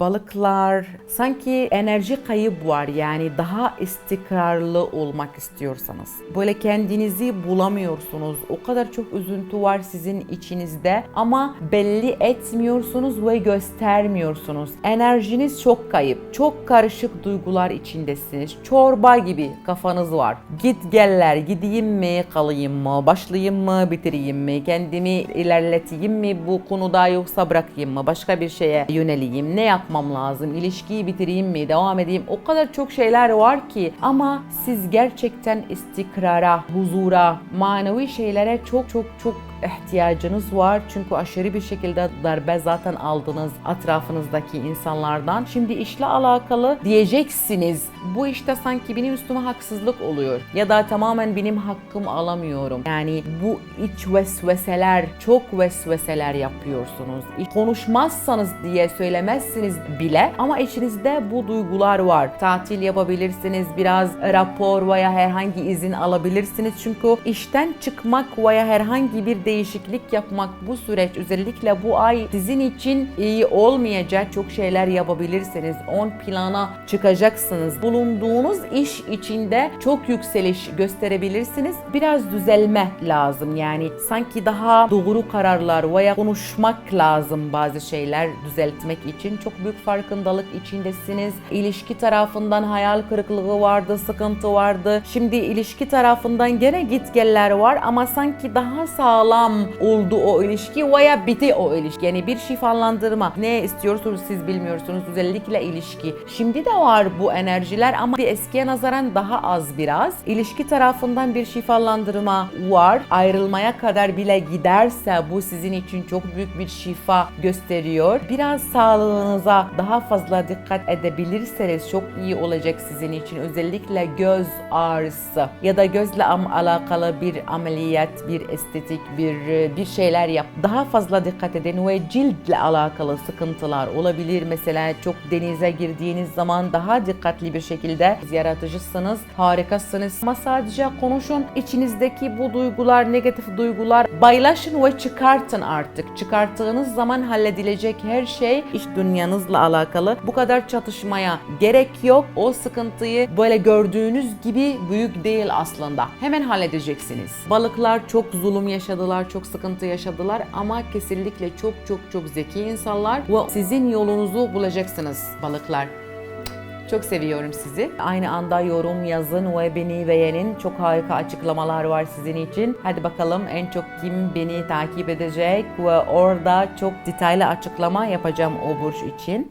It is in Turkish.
Balıklar sanki enerji kayıp var yani daha istikrarlı olmak istiyorsanız. Böyle kendinizi bulamıyorsunuz. O kadar çok üzüntü var sizin içinizde ama belli etmiyorsunuz ve göstermiyorsunuz. Enerjiniz çok kayıp. Çok karışık duygular içindesiniz. Çorba gibi kafanız var. Git geller, gideyim mi, kalayım mı, başlayayım mı, bitireyim mi, kendimi ilerleteyim mi bu konuda yoksa bırakayım mı, başka bir şeye yöneleyim, ne yapmam lazım, ilişkiyi bitireyim mi, devam edeyim. O kadar çok şeyler var ki ama siz gerçekten istikrara, huzura, manevi şeylere çok çok çok ihtiyacınız var. Çünkü aşırı bir şekilde darbe zaten aldınız etrafınızdaki insanlardan. Şimdi işle alakalı diyeceksiniz. Bu işte sanki benim üstüme haksızlık oluyor. Ya da tamamen benim hakkım alamıyorum. Yani bu iç vesveseler, çok vesveseler yapıyorsunuz. Konuşmazsanız diye söylemezsiniz bile ama içinizde bu duygular var. Tatil yapabilirsiniz, biraz rapor veya herhangi izin alabilirsiniz. Çünkü işten çıkmak veya herhangi bir değişiklik yapmak bu süreç özellikle bu ay sizin için iyi olmayacak çok şeyler yapabilirsiniz. On plana çıkacaksınız. Bulunduğunuz iş içinde çok yükseliş gösterebilirsiniz. Biraz düzelme lazım. Yani sanki daha doğru kararlar veya konuşmak lazım bazı şeyler düzeltmek için. Çok büyük farkındalık içindesiniz. İlişki tarafından hayal kırıklığı vardı, sıkıntı vardı. Şimdi ilişki tarafından gene git geller var ama sanki daha sağlam oldu o ilişki veya bitti o ilişki. Yani bir şifalandırma. Ne istiyorsunuz siz bilmiyorsunuz. Özellikle ilişki. Şimdi de var bu enerjiler ama bir eskiye nazaran daha az biraz. İlişki tarafından bir şifalandırma var. Ayrılmaya kadar bile giderse bu sizin için çok büyük bir şifa gösteriyor. Biraz sağlığınıza daha fazla dikkat edebilirseniz çok iyi olacak sizin için. Özellikle göz ağrısı ya da gözle alakalı bir ameliyat, bir estetik, bir bir şeyler yap. Daha fazla dikkat edin ve ciltle alakalı sıkıntılar olabilir. Mesela çok denize girdiğiniz zaman daha dikkatli bir şekilde yaratıcısınız, harikasınız. Ama sadece konuşun. İçinizdeki bu duygular, negatif duygular paylaşın ve çıkartın artık. Çıkarttığınız zaman halledilecek her şey iş dünyanızla alakalı. Bu kadar çatışmaya gerek yok. O sıkıntıyı böyle gördüğünüz gibi büyük değil aslında. Hemen halledeceksiniz. Balıklar çok zulüm yaşadılar, çok sıkıntı yaşadılar ama kesinlikle çok çok çok zeki insanlar ve sizin yolunuzu bulacaksınız balıklar. Çok seviyorum sizi. Aynı anda yorum yazın ve beni beğenin. Çok harika açıklamalar var sizin için. Hadi bakalım en çok kim beni takip edecek ve orada çok detaylı açıklama yapacağım o burç için.